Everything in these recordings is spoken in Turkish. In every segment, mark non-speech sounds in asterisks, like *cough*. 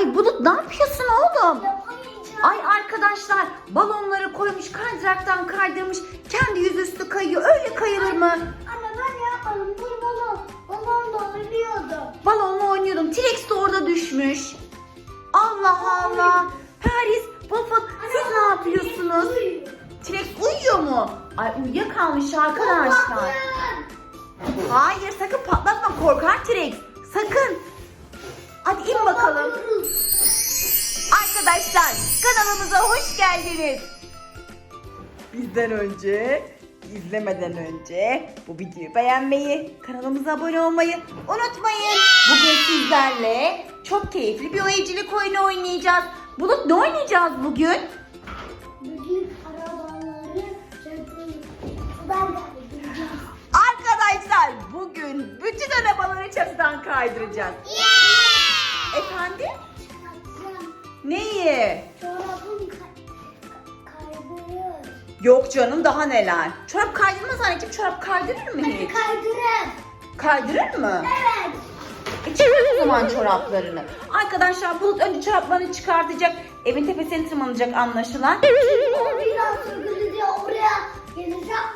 Ay Bulut ne yapıyorsun oğlum? Ay arkadaşlar balonları koymuş kaydıraktan kaydırmış. Kendi yüzüstü kayıyor. Öyle kayılır mı? Anne ben yapmadım. Dur balon. Balon da oynuyordu. Balonla oynuyordum. T-Rex de orada düşmüş. Allah Allah. Paris, Waffle siz ne yapıyorsunuz? T-Rex uyuyor mu? Ay uyuyakalmış arkadaşlar. Hayır sakın patlatma korkar T-Rex. Sakın. Hadi in bakalım. Arkadaşlar kanalımıza hoş geldiniz. Bizden önce, izlemeden önce bu videoyu beğenmeyi, kanalımıza abone olmayı unutmayın. Bugün sizlerle çok keyifli bir oyunculuk oyunu oynayacağız. Bulut ne oynayacağız bugün? Bugün arabaları. Arkadaşlar bugün bütün arabaları çatıdan kaydıracağız. Efendim? Neyi? çorabın kay- kaydırır. Yok canım daha neler. Çorap kaydırmaz anneciğim. Çorap kaydırır mı hiç? Kaydırır. Kaydırır mı? Evet. E çıkar o zaman çoraplarını. Arkadaşlar Bulut önce çoraplarını çıkartacak. Evin tepesine tırmanacak anlaşılan. O biraz sürgülü diye oraya geleceğim.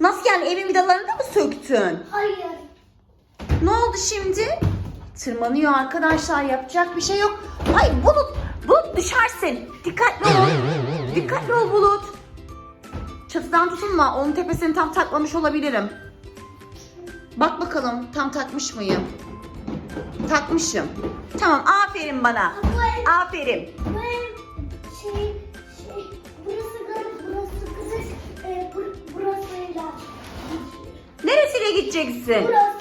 Nasıl yani evin vidalarını da mı söktün? Hayır. Ne oldu şimdi? Tırmanıyor arkadaşlar yapacak bir şey yok. Ay Bulut, Bulut düşersin. Dikkatli ol. Dikkatli ol Bulut. Çatıdan tutunma. Onun tepesini tam taklamış olabilirim. Bak bakalım tam takmış mıyım? Takmışım. Tamam aferin bana. Aferin. şey, şey, burası garip, burası e, bur, burasıyla, Neresiyle gideceksin? Duvardan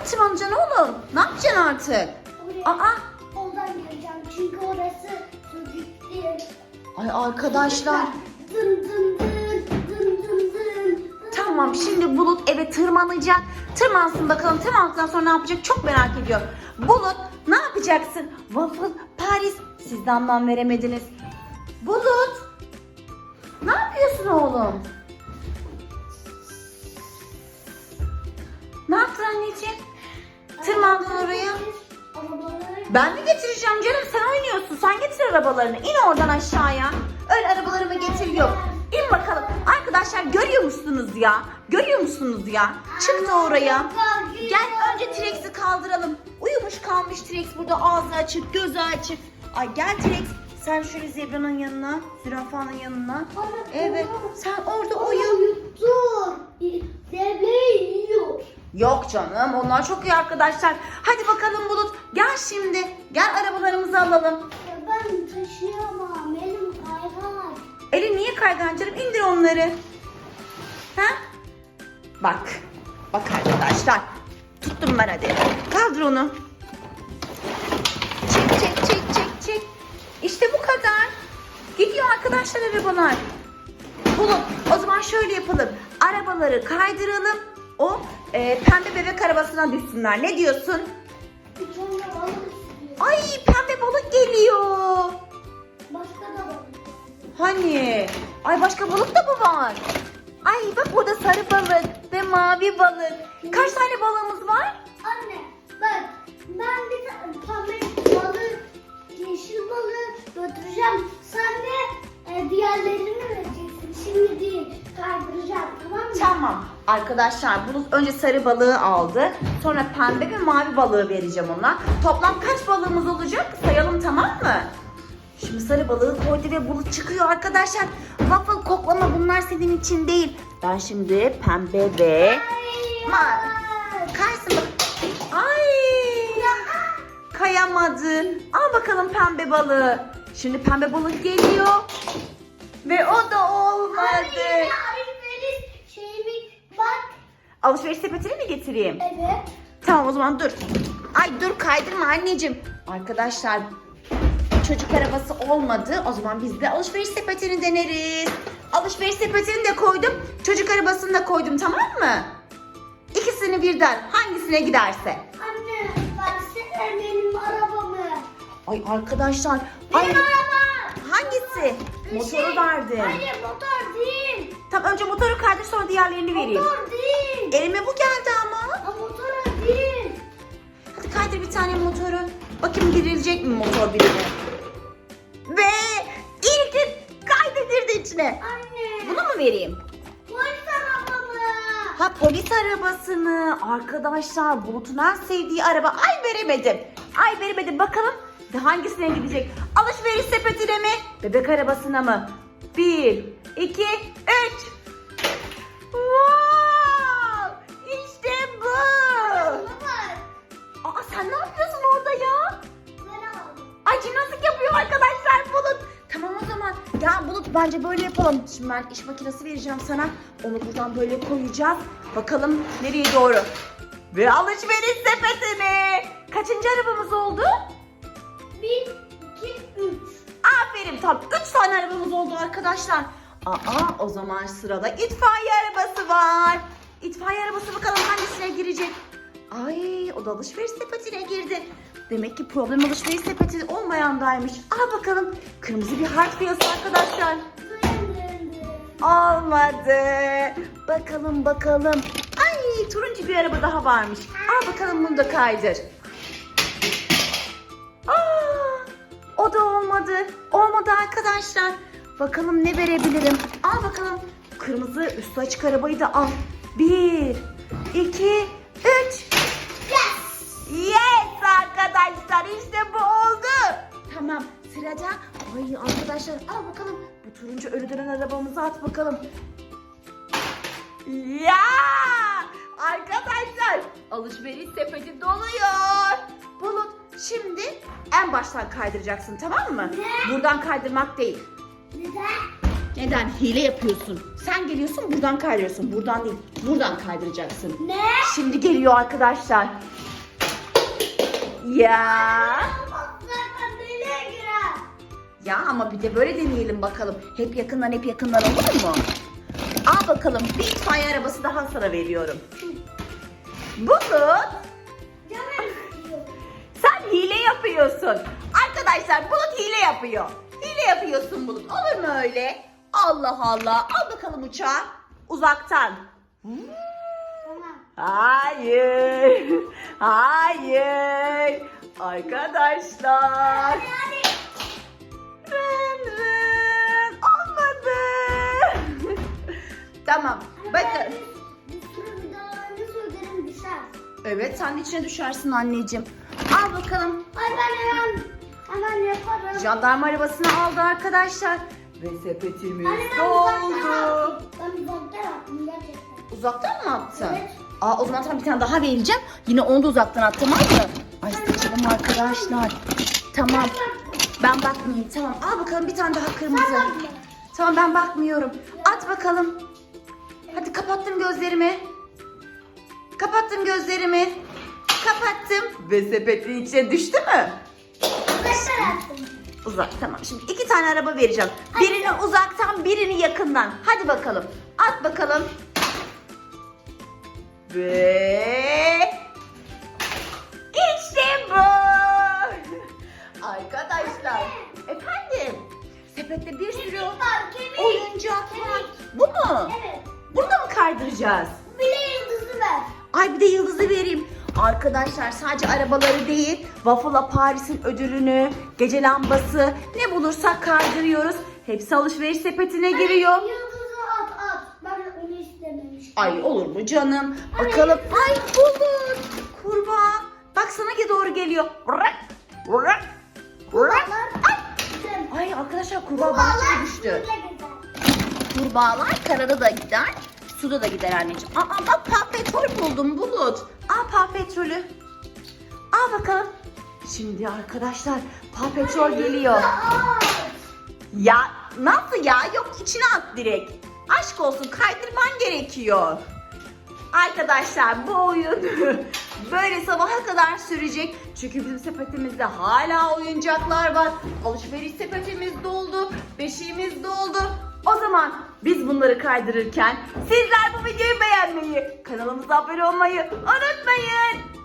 mı tırmanacaksın oğlum? Ne yapacaksın artık? Oraya Aa, Oradan gireceğim çünkü orası değil. ay arkadaşlar. Dın dın dın, dın dın dın. Tamam şimdi Bulut eve tırmanacak. Tırmansın bakalım. Tırmandıktan sonra ne yapacak çok merak ediyorum. Bulut ne yapacaksın? Waffle, Paris siz de anlam veremediniz. Bulut ne yapıyorsun oğlum? Ne yaptın anneciğim? Tırmandın oraya. Ben mi getireceğim canım? Sen oynuyorsun. Sen getir arabalarını. İn oradan aşağıya. Öyle arabalarımı getir yok. İn bakalım. Arkadaşlar görüyor musunuz ya? Görüyor musunuz ya? Çıktı oraya. Gel önce T-Rex'i kaldıralım. Uyumuş kalmış T-Rex burada ağzı açık, gözü açık. Ay gel T-Rex. Sen şöyle zebranın yanına, zürafanın yanına. Evet. Sen orada uyu. Devreyi yiyor. Yok canım onlar çok iyi arkadaşlar. Hadi bakalım Bulut. Gel şimdi. Gel arabalarımızı alalım. Ya ben taşıyamam. Elim kaygan. Eli niye kaygan canım? İndir onları. Ha? Bak. Bak arkadaşlar. Tuttum ben hadi. Kaldır onu. Çek çek çek çek çek. İşte bu kadar. Gidiyor arkadaşlar arabalar. Bulut o zaman şöyle yapalım. Arabaları kaydıralım. O e, pembe bebek arabasına düşsünler. Ne diyorsun? Balık. Ay pembe balık geliyor. Başka da balık. Hani? Ay başka balık da mı var? Ay bak burada sarı balık ve mavi balık. Kaç tane balığımız var? Anne bak ben bir tane pembe balık, yeşil balığı götüreceğim. Sen de e, diğerlerini vereceksin. Şimdi değil. Kaydıracağım tamam mı? Tamam. Arkadaşlar Bulut önce sarı balığı aldı. Sonra pembe ve mavi balığı vereceğim ona. Toplam kaç balığımız olacak? Sayalım tamam mı? Şimdi sarı balığı koydu ve bulut çıkıyor arkadaşlar. Waffle koklama bunlar senin için değil. Ben şimdi pembe ve Ma Hayır. kaysın bak. Ay. Kayamadı. Al bakalım pembe balığı. Şimdi pembe balık geliyor. Ve o da olmadı. Arif, Alışveriş sepetini mi getireyim? Evet. Tamam o zaman dur. Ay dur kaydırma anneciğim. Arkadaşlar çocuk arabası olmadı. O zaman biz de alışveriş sepetini deneriz. Alışveriş sepetini de koydum. Çocuk arabasını da koydum tamam mı? İkisini birden hangisine giderse. Anne versene benim arabamı. Ay arkadaşlar. Benim Ay, arabam. hangisi? Motoru Şey, verdim. Hayır motor değil. Tamam önce motoru kaydır sonra diğerlerini vereyim. Motor değil. Elime bu geldi ama. Ha, motor değil. Hadi kaydır bir tane motoru. Bakayım girilecek mi motor birine? Ve ilk kaydedildi içine. Anne. Bunu mu vereyim? Polis arabamı. Ha polis arabasını. Arkadaşlar Bulut'un en sevdiği araba. Ay veremedim. Ay veremedim. Bakalım hangisine gidecek? Alışveriş sepetine mi? Bebek arabasına mı? Bir, iki, üç. Sen ne yapıyorsun orada ya? Ay jimnastik yapıyor arkadaşlar Bulut. Tamam o zaman. Ya Bulut bence böyle yapalım. Şimdi ben iş makinesi vereceğim sana. Onu buradan böyle koyacağız. Bakalım nereye doğru. Ve alışveriş sepetine. Kaçıncı arabamız oldu? Bir, iki, üç. Aferin tam 3 tane arabamız oldu arkadaşlar. Aa o zaman sırada itfaiye arabası var. İtfaiye arabası bakalım hangisine girecek? Ay o da alışveriş sepetine girdi. Demek ki problem alışveriş sepeti olmayandaymış. Aa bakalım kırmızı bir harf piyası arkadaşlar. Olmadı. Bakalım bakalım. Ay turuncu bir araba daha varmış. Al bakalım bunu da kaydır. Aa, o da olmadı. Olmadı arkadaşlar. Bakalım ne verebilirim. Al bakalım. Kırmızı üstü açık arabayı da al. Bir, iki. Yes. Arkadaşlar işte bu oldu. Tamam sırada ay arkadaşlar al bakalım bu turuncu ölü dönen arabamızı at bakalım. Ya arkadaşlar alışveriş sepeti doluyor. Bulut şimdi en baştan kaydıracaksın tamam mı? Ne? Buradan kaydırmak değil. Neden? Neden? Hile yapıyorsun. Sen geliyorsun buradan kaydırıyorsun. Buradan değil. Buradan kaydıracaksın. Ne? Şimdi geliyor arkadaşlar. Ya. Ya ama bir de böyle deneyelim bakalım. Hep yakından hep yakından olur mu? Al bakalım bir itfaiye arabası daha sana veriyorum. Bulut sen hile yapıyorsun. Arkadaşlar Bulut hile yapıyor. Hile yapıyorsun Bulut. Olur mu öyle? Allah Allah. Al bakalım uçağı. Uzaktan. Tamam. Hayır. Hayır. Arkadaşlar. Rın rın. Olmadı. tamam. Bakın. Evet sen de içine düşersin anneciğim. Al bakalım. Ay ben hemen hemen yaparım. Jandarma arabasını aldı arkadaşlar. Ve sepetimiz doldu. Ben uzaktan attım gerçekten. Uzaktan mı attın? Evet. Aa o zaman sana bir tane daha vereceğim. Yine onu da uzaktan at tamam mı? Ay seçelim arkadaşlar. Tamam. Ben bakmayayım tamam. Al bakalım bir tane daha kırmızı. Tamam ben bakmıyorum. At bakalım. Hadi kapattım gözlerimi. Kapattım gözlerimi. Kapattım. Ve sepetin içine düştü mü? Uzaktan attım. Uzak tamam. Şimdi iki tane araba vereceğim. Birini uzaktan birini yakından. Hadi bakalım. At bakalım. Ve işte bu. Arkadaşlar. Efendim. Sepette bir sürü Var kemik. oyuncak var. Bu mu? Evet. Bunu da mı kaydıracağız? Bir de yıldızı ver. Ay bir de yıldızı vereyim. Arkadaşlar sadece arabaları değil, Waffle'a Paris'in ödülünü, gece lambası, ne bulursak kaydırıyoruz. Hepsi alışveriş sepetine giriyor. At. Ben onu istememiştim. Ay olur mu canım? Bakalım. Ay buldum. Kurbağa. Bak sana doğru geliyor. Vırak, vırak, vırak. Ay. Ay arkadaşlar kurbağa bahçeye düştü. Kurbağalar karada da gider, suda da gider anneciğim. Aa bak paw petrol buldum Bulut. Al paw petrolü. Al bakalım. Şimdi arkadaşlar paw petrol geliyor. Ya nasıl ya? Yok içine at direkt. Aşk olsun kaydırman gerekiyor. Arkadaşlar bu oyun *laughs* böyle sabaha kadar sürecek. Çünkü bizim sepetimizde hala oyuncaklar var. Alışveriş sepetimiz doldu. Beşiğimiz doldu. O zaman biz bunları kaydırırken sizler bu videoyu beğenmeyi, kanalımıza abone olmayı unutmayın.